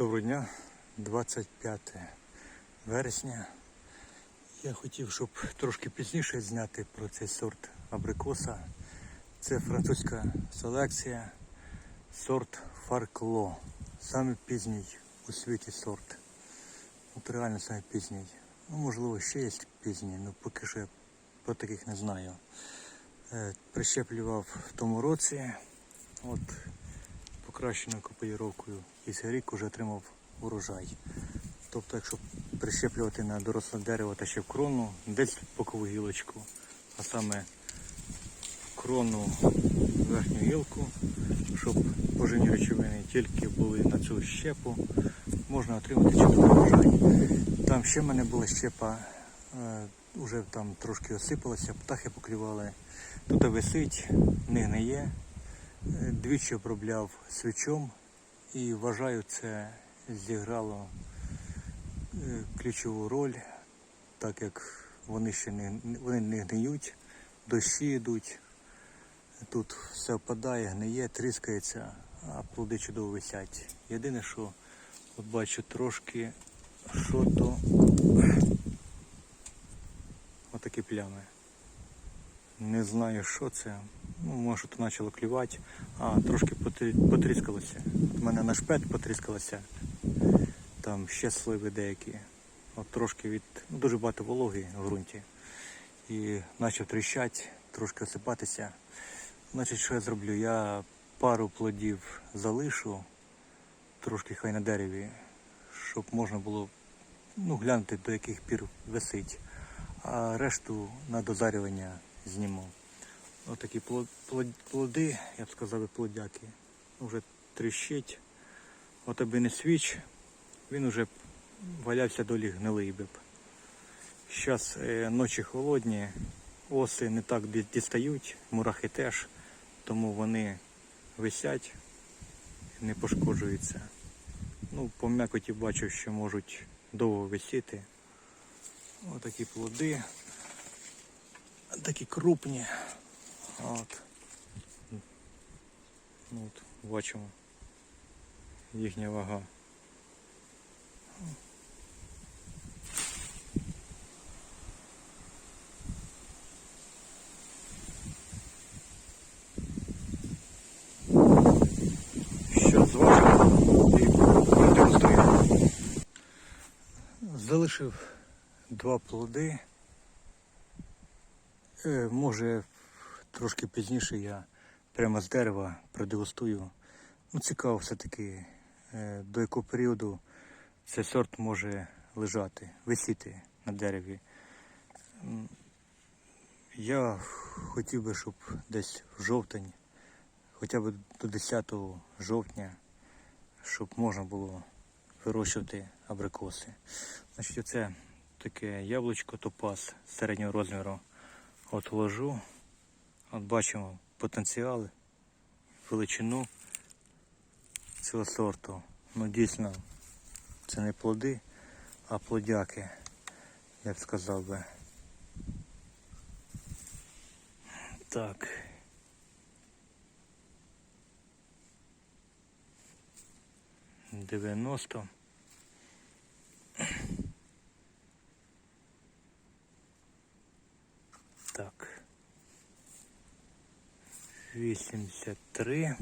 Доброго дня, 25 вересня. Я хотів, щоб трошки пізніше зняти про цей сорт абрикоса. Це французька селекція, сорт Фаркло. Саме пізній у світі сорт. От реально саме пізній. Ну, можливо, ще є пізній, але поки що я про таких не знаю. Е, Прищеплював в тому році. От покращеною цей рік вже отримав урожай. Тобто, якщо прищеплювати на доросле дерево та ще в крону, десь бокову гілочку, а саме в крону верхню гілку, щоб поживні речовини тільки були на цю щепу, можна отримати чудовий урожай. Там ще в мене була щепа, е, вже там трошки осипалася, птахи поклювали. Тут висить, не гниє. Двічі обробляв свічом і вважаю, це зіграло е, ключову роль, так як вони ще не, вони не гниють, дощі йдуть, тут все впадає, гниє, тріскається, а плоди чудово висять. Єдине, що от бачу трошки, що то отакі плями. Не знаю, що це. Ну, може, то почало клювати, а трошки потріскалося. От у мене на шпет потріскалося. Там ще сливи деякі. От трошки від. Ну, дуже багато вологи в ґрунті. І почав тріщати, трошки осипатися. Значить, що я зроблю? Я пару плодів залишу, трошки хай на дереві, щоб можна було ну, глянути, до яких пір висить. А решту на дозарювання зніму. Отакі плод- плоди, я б сказав, плодяки. Вже тріщить. От аби не свіч, він уже валявся долі гнилий би б. Зараз ночі холодні, оси не так дістають, мурахи теж, тому вони висять, не пошкоджуються. Ну, по м'якоті бачу, що можуть довго висіти. Отакі плоди. Такі крупні. От. Ну, от, бачимо їхня вага. Що зважив і продемонструю. Залишив два плоди. Е, може трошки пізніше я прямо з дерева продегустую. Ну, цікаво все-таки, е, до якого періоду цей сорт може лежати, висіти на дереві. Я хотів би, щоб десь в жовтень, хоча б до 10 жовтня, щоб можна було вирощувати абрикоси. Значить, оце таке яблучко топаз середнього розміру. От ложу. От бачимо потенціал, величину цього сорту. Ну дійсно це не плоди, а плодяки, я б сказав би. Так. Дев'яносто. Так. 83.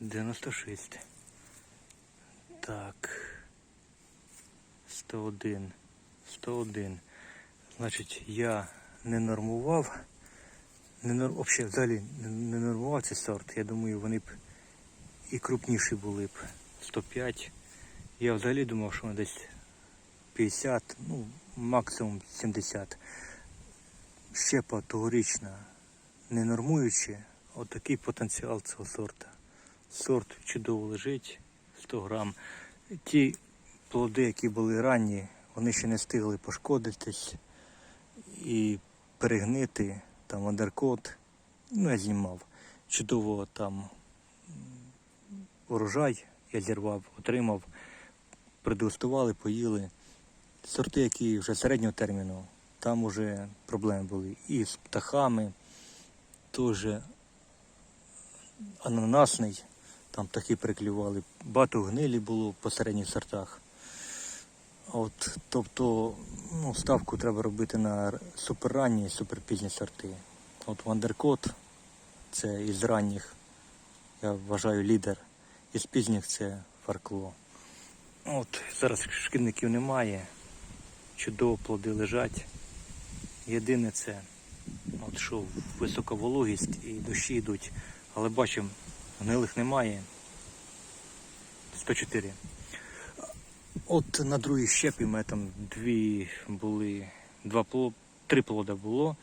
96. Так. 101. 101. Значить, я не нормував. Не нор... Взагалі, взагалі не нормував цей сорт. Я думаю, вони б і крупніші були б. 105. Я взагалі думав, що вони десь 50, ну, максимум 70. Щепа тогорічна, не нормуючи, отакий потенціал цього сорта. Сорт чудово лежить, 100 грам. Ті плоди, які були ранні, вони ще не встигли пошкодитись і перегнити, там андеркот, ну я знімав. Чудово там урожай я зірвав, отримав, продегустували, поїли. Сорти, які вже середнього терміну, там вже проблеми були. І з птахами теж ананасний, там такі приклювали. Багато гнилі було по середніх сортах. От, тобто, ну, ставку треба робити на суперранні, суперпізні сорти. От Вандеркот це із ранніх, я вважаю, лідер. Із пізніх це фаркло. От, зараз шкідників немає. Чудово плоди лежать. Єдине це, от що висока вологість і дощі йдуть, але бачимо, гнилих немає. 104. От на другій щепі ми там дві були, два три плода було,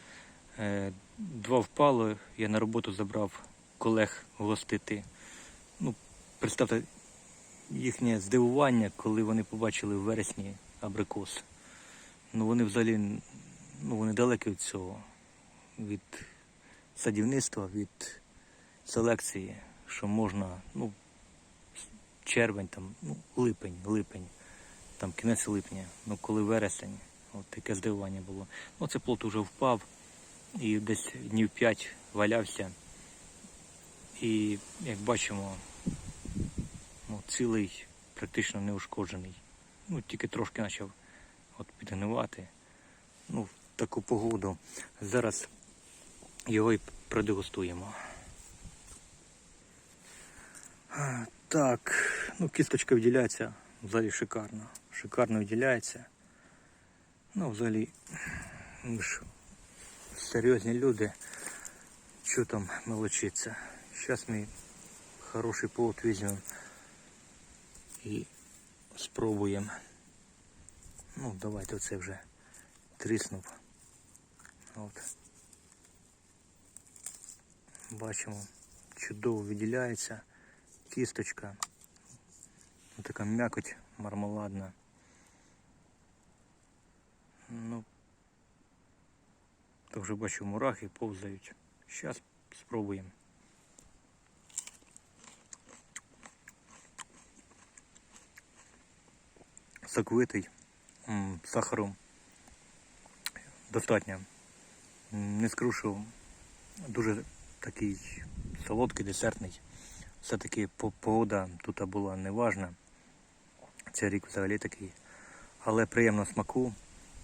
е, два впало, я на роботу забрав колег гостити. Ну, представте їхнє здивування, коли вони побачили в вересні абрикос. Ну вони взагалі ну, вони далекі від цього, від садівництва, від селекції, що можна, ну, червень, там, ну, липень, липень, там кінець липня, ну коли вересень, от таке здивування було. Ну це плод уже впав і десь днів 5 валявся. І як бачимо, ну, цілий практично неушкоджений. Ну, тільки трошки почав от підгнивати. Ну, таку погоду. Зараз його і продегустуємо. Так, ну кісточка виділяється взагалі шикарно. Шикарно виділяється. Ну, взагалі, ми ж серйозні люди. Що там мелочиться? Зараз ми хороший повод візьмемо і спробуємо. Ну, давайте оце вже тріснув. От. Бачимо, чудово виділяється кісточка. Ну, така м'якоть мармеладна. Ну, то вже бачу мурахи повзають. Зараз спробуємо. Соковитий, м, сахару достатньо. Не скажу, що дуже такий солодкий, десертний. Все-таки погода тут була неважна. Цей рік взагалі такий. Але приємно смаку.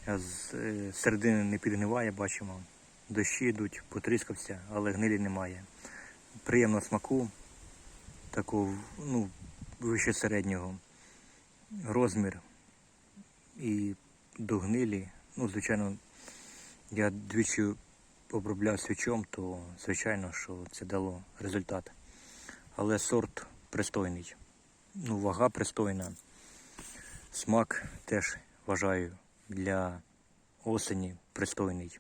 З е, середини не підгниває, бачимо. Дощі йдуть, потріскався, але гнилі немає. Приємно смаку, такого, ну, вище середнього. Розмір і до гнилі. Ну, звичайно, я двічі обробляв свічом, то звичайно, що це дало результат. Але сорт пристойний. Ну, вага пристойна. Смак теж вважаю для осені пристойний.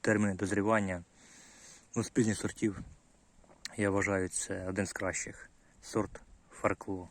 Терміни дозрівання. Ну, з пізніх сортів я вважаю це один з кращих. Сорт фаркло.